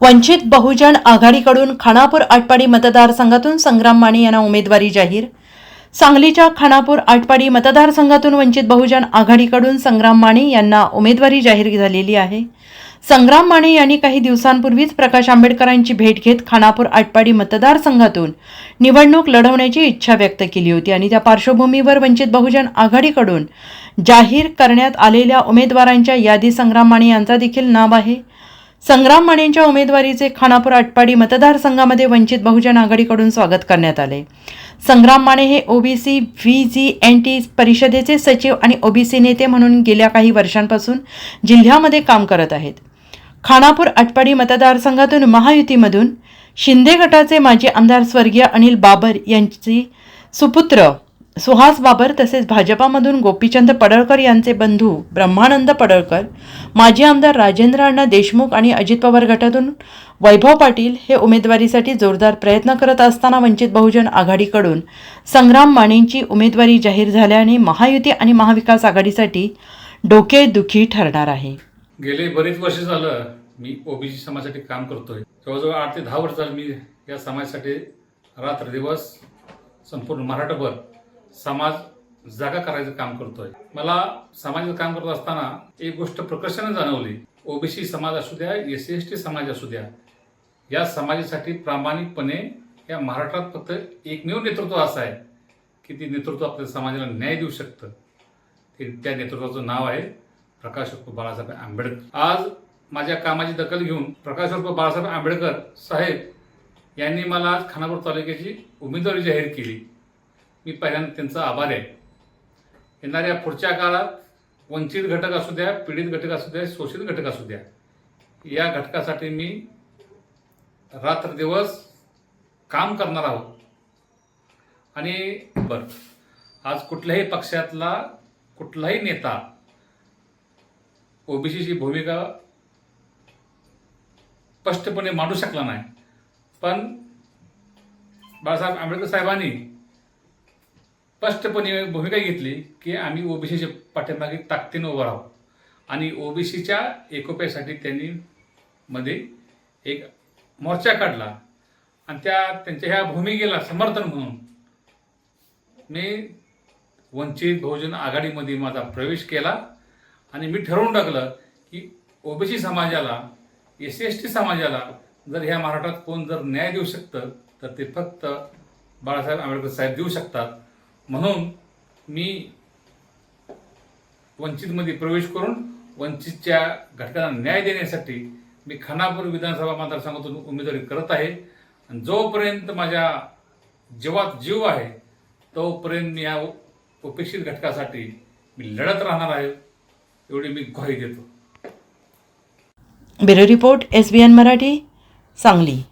वंचित बहुजन आघाडीकडून खानापूर आटपाडी मतदारसंघातून संग्राम माने यांना उमेदवारी जाहीर. सांगलीच्या खानापूर आटपाडी मतदारसंघातून वंचित बहुजन आघाडीकडून संग्राम माने यांना उमेदवारी जाहीर झालेली आहे. संग्राम माने यांनी काही दिवसांपूर्वीच प्रकाश आंबेडकरांची भेट घेत खानापूर आटपाडी मतदारसंघातून निवडणूक लढवण्याची इच्छा व्यक्त केली होती आणि त्या पार्श्वभूमीवर वंचित बहुजन आघाडीकडून जाहीर करण्यात आलेल्या उमेदवारांच्या यादी संग्राम माने यांचा देखील नाव आहे. संग्राम मानेंच्या उमेदवारीचे खानापूर आटपाडी मतदारसंघामध्ये वंचित बहुजन आघाडीकडून स्वागत करण्यात आले. संग्राम माने हे OBC V J N T परिषदेचे सचिव आणि ओबीसी नेते म्हणून गेल्या काही वर्षांपासून जिल्ह्यामध्ये काम करत आहेत. खानापूर आटपाडी मतदारसंघातून महायुतीमधून शिंदे गटाचे माजी आमदार स्वर्गीय अनिल बाबर यांची सुपुत्र सुहास बाबर तसेच भाजपामधून गोपीचंद पडळकर यांचे बंधू ब्रह्मानंद पडळकर माजी आमदार राजेंद्र अण्णा देशमुख आणि अजित पवार गटातून वैभव पाटील हे उमेदवारीसाठी जोरदार प्रयत्न करत असताना वंचित बहुजन आघाडीकडून संग्राम मानेंची उमेदवारी जाहीर झाल्याने महायुती आणि महाविकास आघाडीसाठी डोकेदुखी ठरणार आहे. गेले बरेच वर्ष झालं मी ओबीसी समाजासाठी काम करतोय. जवळजवळ आठ ते दहा वर्ष झालं मी या समाजासाठी रात्र दिवस संपूर्ण मराठभर समाज जागा करायचं काम करतोय. मला समाजाचं काम करत असताना एक गोष्ट प्रकर्षाने जाणवली. ओबीसी समाज असू द्या एस सी एस टी समाज असू द्या या समाजासाठी प्रामाणिकपणे या महाराष्ट्रात फक्त एकमेव नेतृत्व असं आहे की ते नेतृत्व आपल्या समाजाला न्याय देऊ शकतं. ते त्या नेतृत्वाचं नाव आहे प्रकाश बाळासाहेब आंबेडकर. आज माझ्या कामाची दखल घेऊन प्रकाश बाळासाहेब आंबेडकर साहेब यांनी मला आज खानापूर तालुक्याची उमेदवारी जाहीर केली. मी पहिल्यांदा त्यांचा आभार आहे. येणाऱ्या पुढच्या काळात वंचित घटक असू द्या पीडित घटक असू द्या शोषित घटक असू द्या या घटकासाठी मी रात्र दिवस काम करणार आहोत. आणि बर आज कुठल्याही पक्षातला कुठलाही नेता ओबीसीची भूमिका स्पष्टपणे मांडू शकला नाही. पण बाळासाहेब आंबेडकर साहेबांनी स्पष्टपणे भूमिका घेतली की आम्ही ओबीसीच्या पाठीमागे ताकदीनं उभं राहू. आणि ओबीसीच्या एकोप्यासाठी त्यांनी मध्ये एक मोर्चा काढला. आणि त्या त्यांच्या ह्या भूमिकेला समर्थन म्हणून मी वंचित बहुजन आघाडीमध्ये माझा प्रवेश केला. आणि मी ठरवून टाकलं की ओबीसी समाजाला एस सी एस टी समाजाला जर ह्या महाराष्ट्रात कोण जर न्याय देऊ शकतं तर ते फक्त बाळासाहेब आंबेडकर साहेब देऊ शकतात. म्हणून मी वंचितमध्ये प्रवेश करून वंचितच्या घटकांना न्याय देण्यासाठी मी खानापूर विधानसभा मतदारसंघातून उमेदवारी करत आहे. आणि जोपर्यंत माझ्या जीवात जीव आहे तोपर्यंत मी या उपेक्षित घटकासाठी मी लढत राहणार आहे एवढी मी ग्वाही देतो. Bureau report S B N Marathi Sangli.